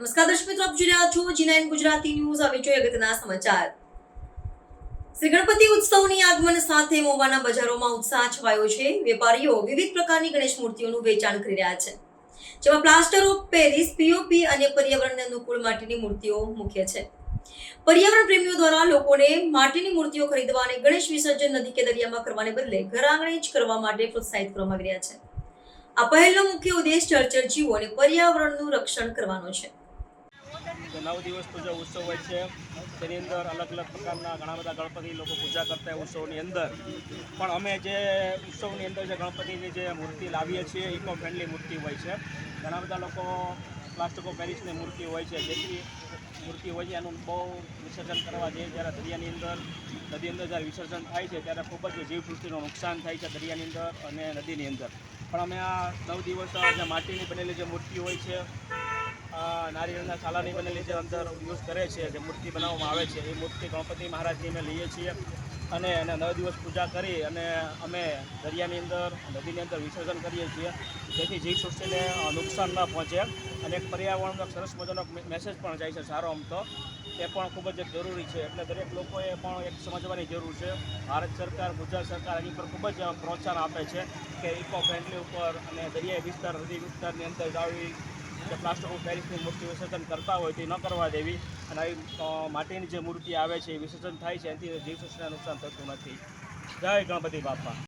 નમસ્કાર દર્શક મિત્રો, આપ જોઈ રહ્યા છો જીનાઇન ગુજરાતી ન્યૂઝ. હવે જોઈએ અગત્યના સમાચાર. શ્રી ગણપતિ ઉત્સવની આગમન સાથે મોવાના બજારોમાં ઉત્સાહ છવાયો છે. વેપારીઓ વિવિધ પ્રકારની ગણેશ મૂર્તિઓનું વેચાણ કરી રહ્યા છે. જેમાં પ્લાસ્ટર ઓફ પેરિસ પીઓપી અને પર્યાવરણને અનુકૂળ માટીની મૂર્તિઓ મુખ્ય છે. પર્યાવરણ પ્રેમીઓ દ્વારા લોકોને માટીની મૂર્તિઓ ખરીદવા અને ગણેશ વિસર્જન નદી કે દરિયામાં કરવાને બદલે ઘર આંગણે જ કરવા માટે પ્રોત્સાહિત કરવામાં આવી રહ્યા છે. આ પહેલનો મુખ્ય ઉદ્દેશ જળચર જીવો અને પર્યાવરણનું રક્ષણ કરવાનો છે. તો નવ દિવસ પૂજા ઉત્સવ હોય છે. તેની અંદર અલગ અલગ પ્રકારના ઘણા બધા ગણપતિ લોકો પૂજા કરતા હોય ઉત્સવની અંદર. પણ અમે જે ઉત્સવની અંદર જે ગણપતિની જે મૂર્તિ લાવીએ છીએ ઇકો ફ્રેન્ડલી મૂર્તિ હોય છે. ઘણા બધા લોકો પ્લાસ્ટિક ઓફ પેરિસની મૂર્તિ હોય છે. જેથી મૂર્તિ હોય છે, એનું બહુ વિસર્જન કરવા જઈએ જ્યારે દરિયાની અંદર, નદી અંદર જ્યારે વિસર્જન થાય છે, ત્યારે ખૂબ જ જીવસૃષ્ટિનું નુકસાન થાય છે દરિયાની અંદર અને નદીની અંદર. પણ અમે આ નવ દિવસ જે માટીની બનેલી જે મૂર્તિ હોય છે નારિયેળના છાલાની બનેલી જે અંદર યુઝ કરે છે, જે મૂર્તિ બનાવવામાં આવે છે, એ મૂર્તિ ગણપતિ મહારાજની અમે લઈએ છીએ. અને એને નવ દિવસ પૂજા કરી અને અમે દરિયાની અંદર, નદીની અંદર વિસર્જન કરીએ છીએ. જેથી જીવસૃષ્ટિને સૃષ્ટિને નુકસાન ન પહોંચે અને એક પર્યાવરણનો સરસ મજાનો મેસેજ પણ જાય છે સારો આમ તો. એ પણ ખૂબ જ જરૂરી છે. એટલે દરેક લોકોએ પણ એક સમજવાની જરૂર છે. ભારત સરકાર, ગુજરાત સરકાર એની પર ખૂબ જ પ્રોત્સાહન આપે છે કે ઇકો ફ્રેન્ડલી ઉપર અને દરિયાઈ વિસ્તાર, નદી વિસ્તારની અંદર આવી જે પ્લાસ્ટિક ઓફ પેરિસની મૂર્તિ વિસર્જન કરતા હોય તે ન કરવા દેવી. અને માટીની જે મૂર્તિ આવે છે એ વિસર્જન થાય છે, એનાથી જીવસૃષ્ટિને નુકસાન થતું નથી. જય ગણપતિ બાપા.